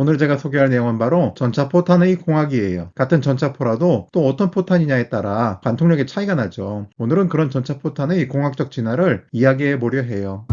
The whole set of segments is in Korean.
오늘 제가 소개할 내용은 바로 전차 포탄의 공학이에요. 같은 전차 포라도 또 어떤 포탄이냐에 따라 관통력의 차이가 나죠. 오늘은 그런 전차 포탄의 공학적 진화를 이야기해 보려 해요.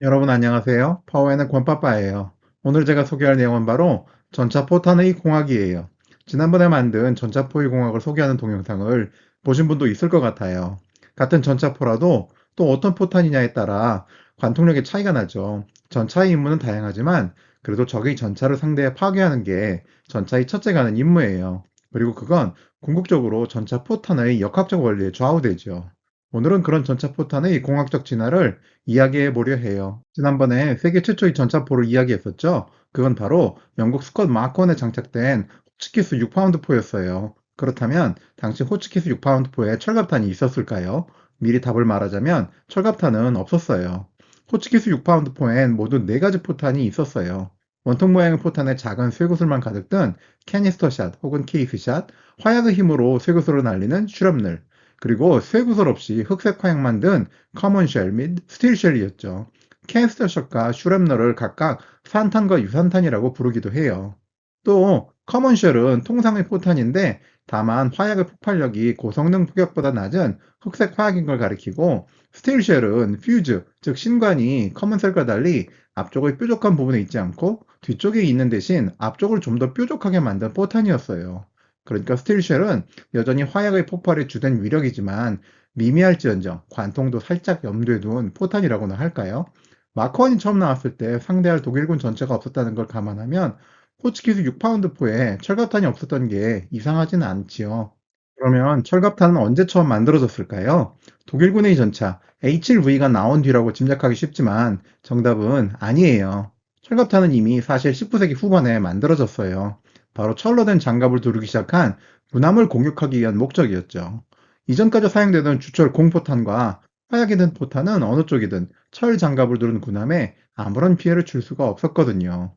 여러분 안녕하세요. 파워에는 권빠빠예요. 오늘 제가 소개할 내용은 바로 전차 포탄의 공학이에요. 지난번에 만든 전차포의 공학을 소개하는 동영상을 보신 분도 있을 것 같아요. 같은 전차포라도 또 어떤 포탄이냐에 따라 관통력의 차이가 나죠. 전차의 임무는 다양하지만 그래도 적의 전차를 상대해 파괴하는 게 전차의 첫째 가는 임무예요. 그리고 그건 궁극적으로 전차 포탄의 역학적 원리에 좌우되죠. 오늘은 그런 전차 포탄의 공학적 진화를 이야기해 보려 해요. 지난번에 세계 최초의 전차포를 이야기했었죠. 그건 바로 영국 스컷 마콘에 장착된 호치키스 6파운드포였어요. 그렇다면 당시 호치키스 6파운드포에 철갑탄이 있었을까요? 미리 답을 말하자면 철갑탄은 없었어요. 호치키스 6파운드포엔 모두 4가지 포탄이 있었어요. 원통 모양의 포탄에 작은 쇠구슬만 가득 든 캐니스터샷 혹은 케이스샷, 화약의 힘으로 쇠구슬을 날리는 슈럽늘, 그리고 쇠구슬 없이 흑색 화약만 든 커먼쉘 및 스틸쉘이었죠. 캐니스터샷과 슈럽널을 각각 산탄과 유산탄이라고 부르기도 해요. 또 커먼쉘은 통상의 포탄인데 다만 화약의 폭발력이 고성능 포격보다 낮은 흑색 화약인 걸 가리키고 스틸쉘은 퓨즈, 즉 신관이 커먼셀과 달리 앞쪽의 뾰족한 부분에 있지 않고 뒤쪽에 있는 대신 앞쪽을 좀 더 뾰족하게 만든 포탄이었어요. 그러니까 스틸쉘은 여전히 화약의 폭발에 주된 위력이지만 미미할지언정 관통도 살짝 염두에 둔 포탄이라고나 할까요? 마커원이 처음 나왔을 때 상대할 독일군 전체가 없었다는 걸 감안하면 호치키스 6파운드포에 철갑탄이 없었던 게 이상하지는 않지요. 그러면 철갑탄은 언제 처음 만들어졌을까요? 독일군의 전차 H7V가 나온 뒤라고 짐작하기 쉽지만 정답은 아니에요. 철갑탄은 이미 사실 19세기 후반에 만들어졌어요. 바로 철로 된 장갑을 두르기 시작한 군함을 공격하기 위한 목적이었죠. 이전까지 사용되던 주철 공포탄과 화약이 든 포탄은 어느 쪽이든 철 장갑을 두른 군함에 아무런 피해를 줄 수가 없었거든요.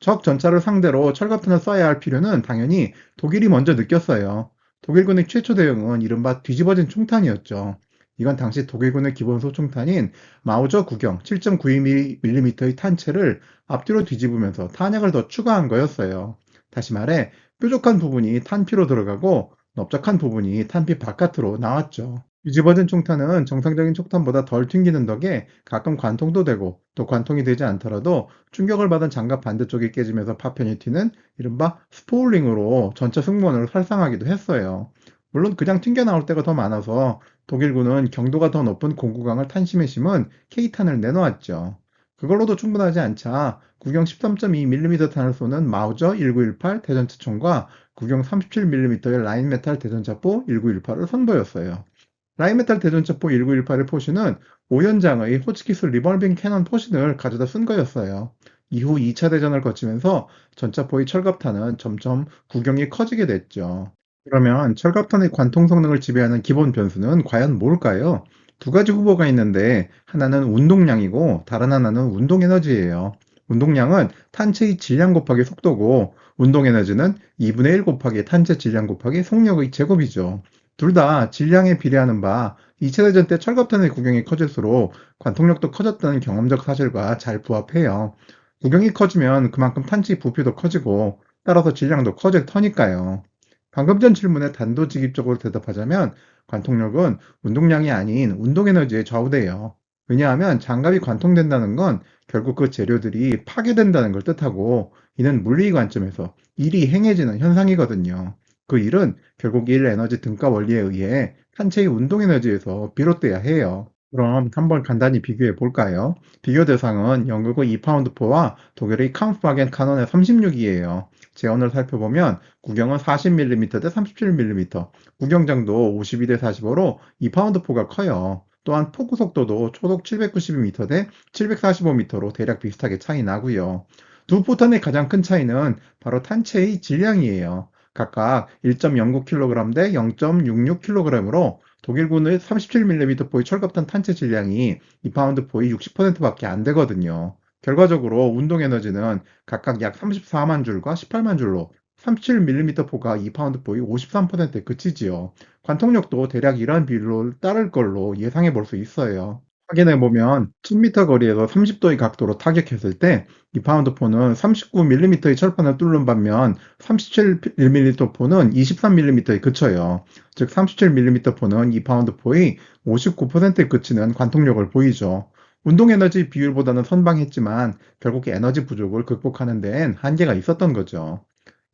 적 전차를 상대로 철갑탄을 쏴야 할 필요는 당연히 독일이 먼저 느꼈어요. 독일군의 최초 대응은 이른바 뒤집어진 총탄이었죠. 이건 당시 독일군의 기본 소총탄인 마우저 구경 7.92mm의 탄체를 앞뒤로 뒤집으면서 탄약을 더 추가한 거였어요. 다시 말해 뾰족한 부분이 탄피로 들어가고 넓적한 부분이 탄피 바깥으로 나왔죠. 뒤집어진 총탄은 정상적인 총탄보다 덜 튕기는 덕에 가끔 관통도 되고 또 관통이 되지 않더라도 충격을 받은 장갑 반대쪽이 깨지면서 파편이 튀는 이른바 스포울링으로 전차 승무원을 살상하기도 했어요. 물론 그냥 튕겨 나올 때가 더 많아서 독일군은 경도가 더 높은 공구강을 탄심에 심은 K탄을 내놓았죠. 그걸로도 충분하지 않자 구경 13.2mm 탄을 쏘는 마우저 1918 대전차총과 구경 37mm의 라인메탈 대전차포 1918을 선보였어요. 라인메탈 대전차포 1918의 포신은 5연장의 호치키스 리벌빙 캐논 포신을 가져다 쓴 거였어요. 이후 2차 대전을 거치면서 전차포의 철갑탄은 점점 구경이 커지게 됐죠. 그러면 철갑탄의 관통 성능을 지배하는 기본 변수는 과연 뭘까요? 두 가지 후보가 있는데 하나는 운동량이고 다른 하나는 운동 에너지예요. 운동량은 탄체의 질량 곱하기 속도고 운동 에너지는 2분의 1 곱하기 탄체 질량 곱하기 속력의 제곱이죠. 둘 다 질량에 비례하는 바 2차 대전 때 철갑탄의 구경이 커질수록 관통력도 커졌다는 경험적 사실과 잘 부합해요. 구경이 커지면 그만큼 탄치 부피도 커지고 따라서 질량도 커질 터니까요. 방금 전 질문에 단도직입적으로 대답하자면 관통력은 운동량이 아닌 운동에너지에 좌우돼요. 왜냐하면 장갑이 관통된다는 건 결국 그 재료들이 파괴된다는 걸 뜻하고 이는 물리의 관점에서 일이 행해지는 현상이거든요. 그 일은 결국 일 에너지 등가 원리에 의해 탄체의 운동 에너지에서 비롯돼야 해요. 그럼 한번 간단히 비교해 볼까요? 비교 대상은 영국의 2파운드포와 독일의 캄프바겐 카논의 36이에요. 재원을 살펴보면 구경은 40mm 대 37mm, 구경장도 52 대 45로 2파운드포가 커요. 또한 포구 속도도 초속 792m 대 745m로 대략 비슷하게 차이 나고요. 두 포탄의 가장 큰 차이는 바로 탄체의 질량이에요. 각각 1.09kg 대 0.66kg으로 독일군의 37mm 포의 철갑탄 탄체 질량이 2파운드 포의 60%밖에 안 되거든요. 결과적으로 운동 에너지는 각각 약 34만 줄과 18만 줄로 37mm 포가 2파운드 포의 53%에 그치지요. 관통력도 대략 이러한 비율로 따를 걸로 예상해 볼 수 있어요. 확인해 보면 1000m 거리에서 30도의 각도로 타격했을 때 2파운드 포는 39mm의 철판을 뚫는 반면 37mm 포는 23mm에 그쳐요. 즉 37mm 포는 2파운드 포의 59%에 그치는 관통력을 보이죠. 운동 에너지 비율보다는 선방했지만 결국 에너지 부족을 극복하는 데엔 한계가 있었던 거죠.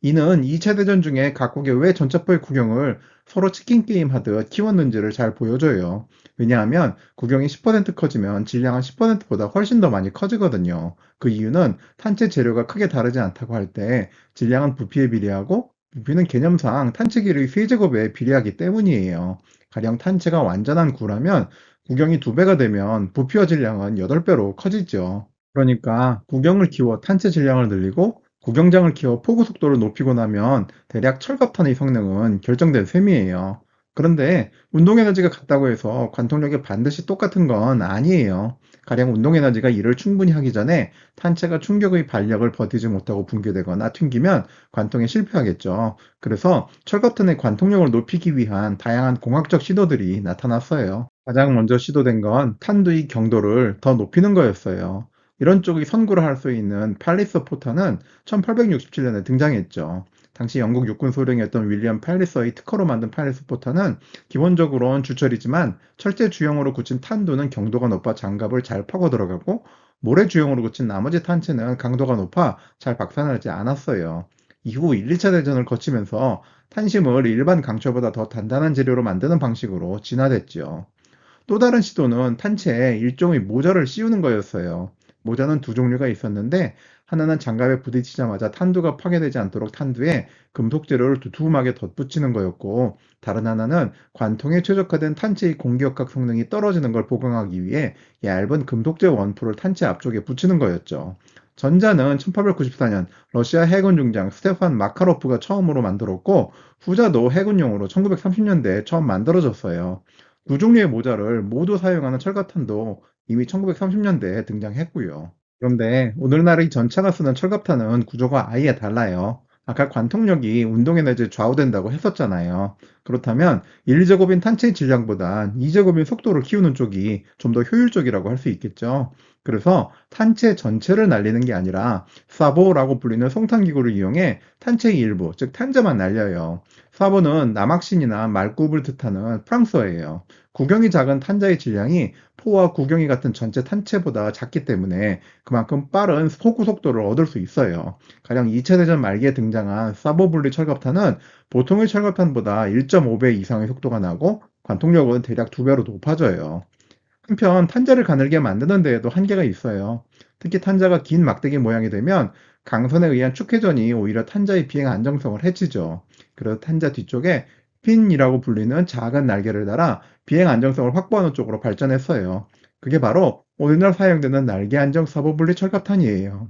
이는 2차 대전 중에 각국의 왜 전차포의 구경을 서로 치킨 게임 하듯 키웠는지를 잘 보여줘요. 왜냐하면 구경이 10% 커지면 질량은 10%보다 훨씬 더 많이 커지거든요. 그 이유는 탄체 재료가 크게 다르지 않다고 할 때 질량은 부피에 비례하고 부피는 개념상 탄체 길이의 세제곱에 비례하기 때문이에요. 가령 탄체가 완전한 구라면 구경이 2배가 되면 부피와 질량은 8배로 커지죠. 그러니까 구경을 키워 탄체 질량을 늘리고 구경장을 키워 포구 속도를 높이고 나면 대략 철갑탄의 성능은 결정된 셈이에요. 그런데 운동 에너지가 같다고 해서 관통력이 반드시 똑같은 건 아니에요. 가령 운동 에너지가 이를 충분히 하기 전에 탄체가 충격의 반력을 버티지 못하고 붕괴되거나 튕기면 관통에 실패하겠죠. 그래서 철갑탄의 관통력을 높이기 위한 다양한 공학적 시도들이 나타났어요. 가장 먼저 시도된 건 탄두의 경도를 더 높이는 거였어요. 이런 쪽이 선구를 할 수 있는 팔리서 포탄은 1867년에 등장했죠. 당시 영국 육군 소령이었던 윌리엄 팔리서의 특허로 만든 팔리서 포탄은 기본적으로는 주철이지만 철제 주형으로 굳힌 탄두는 경도가 높아 장갑을 잘 파고 들어가고 모래 주형으로 굳힌 나머지 탄체는 강도가 높아 잘 박산나지 않았어요. 이후 1, 2차 대전을 거치면서 탄심을 일반 강철보다 더 단단한 재료로 만드는 방식으로 진화됐죠. 또 다른 시도는 탄체에 일종의 모자를 씌우는 거였어요. 모자는 두 종류가 있었는데 하나는 장갑에 부딪히자마자 탄두가 파괴되지 않도록 탄두에 금속 재료를 두툼하게 덧붙이는 거였고 다른 하나는 관통에 최적화된 탄체의 공기역학 성능이 떨어지는 걸 보강하기 위해 얇은 금속재 원풀을 탄체 앞쪽에 붙이는 거였죠. 전자는 1894년 러시아 해군 중장 스테판 마카로프가 처음으로 만들었고 후자도 해군용으로 1930년대에 처음 만들어졌어요. 두 종류의 모자를 모두 사용하는 철갑탄도 이미 1930년대에 등장했고요. 그런데 오늘날의 전차가 쓰는 철갑탄은 구조가 아예 달라요. 아까 관통력이 운동 에너지에 좌우된다고 했었잖아요. 그렇다면 1제곱인 탄체의 질량보단 2제곱인 속도를 키우는 쪽이 좀 더 효율적이라고 할 수 있겠죠. 그래서 탄체 전체를 날리는 게 아니라 사보라고 불리는 송탄기구를 이용해 탄체의 일부, 즉 탄자만 날려요. 사보는 남학신이나 말굽을 뜻하는 프랑스어예요. 구경이 작은 탄자의 질량이 포와 구경이 같은 전체 탄체보다 작기 때문에 그만큼 빠른 포구 속도를 얻을 수 있어요. 가령 2차 대전 말기에 등장한 사보 분리 철갑탄은 보통의 철갑탄보다 1.5배 이상의 속도가 나고 관통력은 대략 2배로 높아져요. 한편 탄자를 가늘게 만드는 데에도 한계가 있어요. 특히 탄자가 긴 막대기 모양이 되면 강선에 의한 축회전이 오히려 탄자의 비행 안정성을 해치죠. 그래서 탄자 뒤쪽에 핀이라고 불리는 작은 날개를 달아 비행 안정성을 확보하는 쪽으로 발전했어요. 그게 바로 오늘날 사용되는 날개 안정 사보 분리 철갑탄이에요.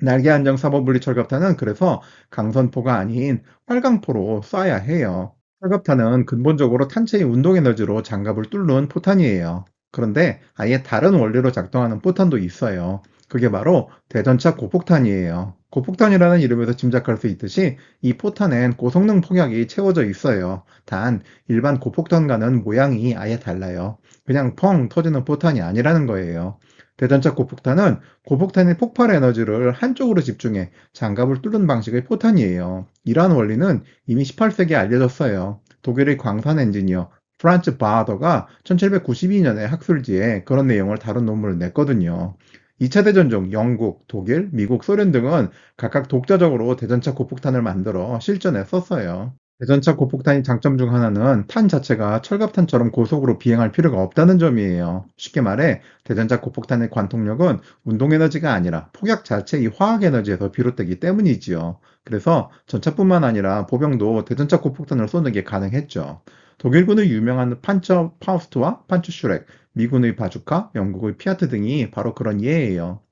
날개 안정 사보 분리 철갑탄은 그래서 강선포가 아닌 활강포로 쏴야 해요. 철갑탄은 근본적으로 탄체의 운동 에너지로 장갑을 뚫는 포탄이에요. 그런데 아예 다른 원리로 작동하는 포탄도 있어요. 그게 바로 대전차 고폭탄이에요. 고폭탄이라는 이름에서 짐작할 수 있듯이 이 포탄엔 고성능 폭약이 채워져 있어요. 단 일반 고폭탄과는 모양이 아예 달라요. 그냥 펑 터지는 포탄이 아니라는 거예요. 대전차 고폭탄은 고폭탄의 폭발 에너지를 한쪽으로 집중해 장갑을 뚫는 방식의 포탄이에요. 이러한 원리는 이미 18세기에 알려졌어요. 독일의 광산 엔지니어 프란츠 바하더가 1792년에 학술지에 그런 내용을 다룬 논문을 냈거든요. 2차 대전 중 영국, 독일, 미국, 소련 등은 각각 독자적으로 대전차 고폭탄을 만들어 실전에 썼어요. 대전차 고폭탄의 장점 중 하나는 탄 자체가 철갑탄처럼 고속으로 비행할 필요가 없다는 점이에요. 쉽게 말해 대전차 고폭탄의 관통력은 운동 에너지가 아니라 폭약 자체의 화학 에너지에서 비롯되기 때문이지요. 그래서 전차뿐만 아니라 보병도 대전차 고폭탄을 쏘는 게 가능했죠. 독일군의 유명한 판처 파우스트와 판처 슈렉, 미군의 바주카, 영국의 피아트 등이 바로 그런 예예요.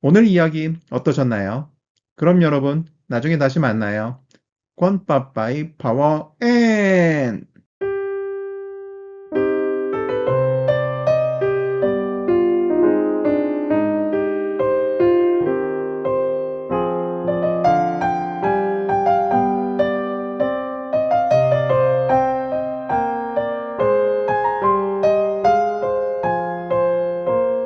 오늘 이야기 어떠셨나요? 그럼 여러분, 나중에 다시 만나요. 권빠빠이 파워 앤!